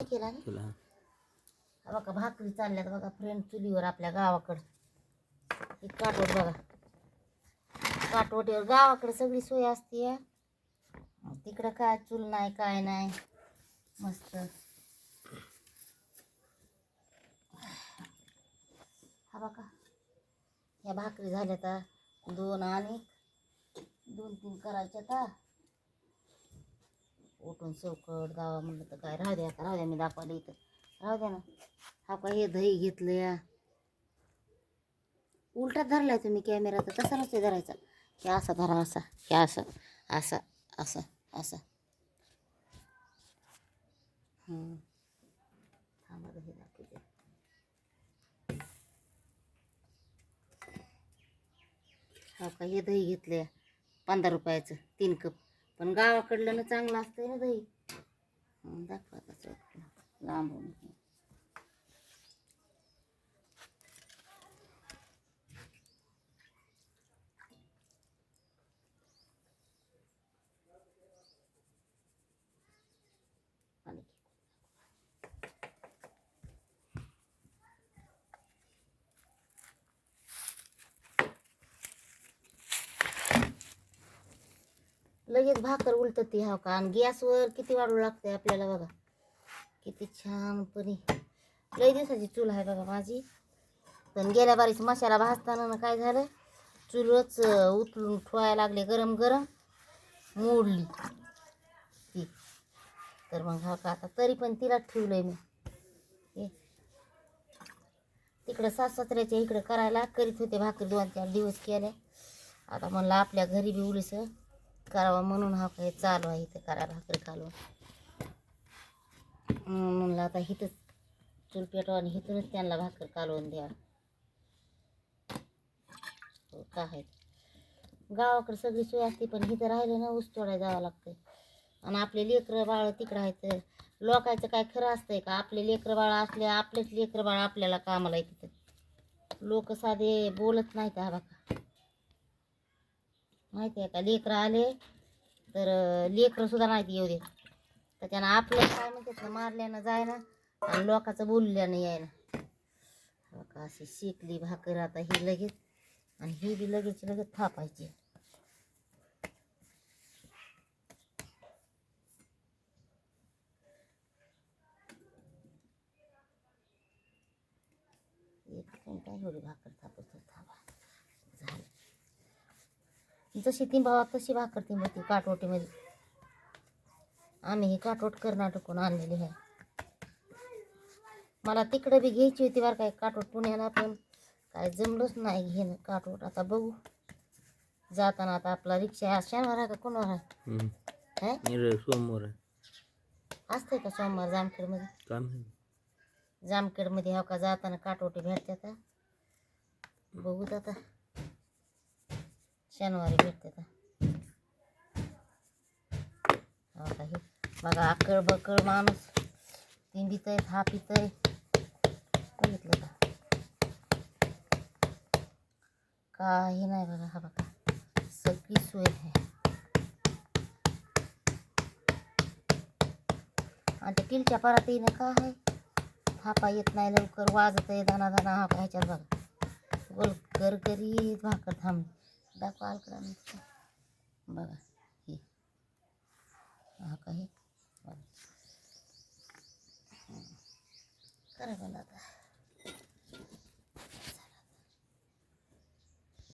केला ना? तुला हा. बघा भाकरी चालल्यात बघा फ्रेंड चुलीवर आपल्या गावाकडं. ही काटवट बघा. काटवटीवर गावाकडे सगळी सोय असते या. तिकडं काय चूल नाही काय नाही. मस्त. हा बघा. ह्या भाकरी झाल्या तर दोन आणि दोन तीन करायच्या आता उठून चौकट गावा म्हणलं तर काय? राहू द्या आता राहू द्या मी दाखवायला इथं. राहू द्या ना. हा का हे दही घेतलं या उलटा धरलाय तुम्ही कॅमेरा तर तसा नसतो धरायचा. हे असा धरा असा हे असं असा असा असा. थांबा हे दाखवते. हा का हे दही घेतलंय? पंधरा रुपयाचं तीन कप. पण गावाकडलं चांगलं असतंय ना दही दाखवा कसं लांबून आणि लगेच भाकर उलटती हा का? आणि गॅसवर किती वाढू लागते आपल्याला बघा. किती छानपणे लई दिवसाची चूल आहे बघा माझी. पण गेल्या बारीच मसाला भाजताना ना काय झालं? चूलच अं, उचलून ठेवायला लागले गरम गरम. मोडली. ती. तर मग हा का आता तरी पण तिला ठेवलंय मी. हे. तिकडं सासऱ्याच्या इकडं करायला करीत होते भाकरी दोन चार दिवस केले आता म्हणलं आपल्या घरी बी उलीस. करावा म्हणून हा काही चालू आहे इथं करा भाकरी घालून म्हणलं आता इथंच चूल पेटवा आणि इथूनच त्यांना भाकर कालवून द्या. हो, काय गावाकडे सगळी सोय असते पण इथं राहिलं ना ऊस तोडायला जावं लागतं आणि आपले लेकरं बाळ तिकडं आहेत. लोकायचं काय खरं असतंय का? आपले लेकरं बाळ असले आपलेच लेकरं बाळ आपल्याला कामाला येतात. लोक साधे बोलत नाहीत हा बाका माहिती आहे का? लेकरं आले तर लेकरं सुद्धा माहिती येऊ दे. त्याच्यानं आपलं काय म्हणतात ना मारल्यानं जायना आणि लोकांचं बोलल्यानं यायना. हो का? अशी शेकली भाकर आता ही लगेच आणि ही बी लगेच लगेच थापायची. एक काय एवढी भाकर था झालं जशी ती भावा तशी भाकर ती होती काटवटीमध्ये. आम्ही ही काटवट कर्नाटकून आणलेली आहे? मला तिकडे बी घ्यायची होती बरं काय काटवट पुण्याला पण काय जमलंच नाही घेणं काटवट. आता बघू. जाताना आता आपला रिक्षा आहे. शनिवार आहे का कोणावर आहे. है? सोमवार आहे. असतंय का सोमवार जामखेडमध्ये? जामखेडमध्ये हो का? जाताना काटवटी भेटतात हा. बघूत आता. शनिवारी भेटतात हा. हो का हे बघा आकळ बकळ माणूस तिंबीत आहे थापित आहे बघितलं का काही नाही बघा हा बघा सगळी सोय आहे आणि किलच्या का आहे थापा येत नाही लवकर वाजत आहे दाना दाना हा बघा गोल भाकर थांब दाखवा आलकडा बघा हे. हा का हे? बघा. करा आता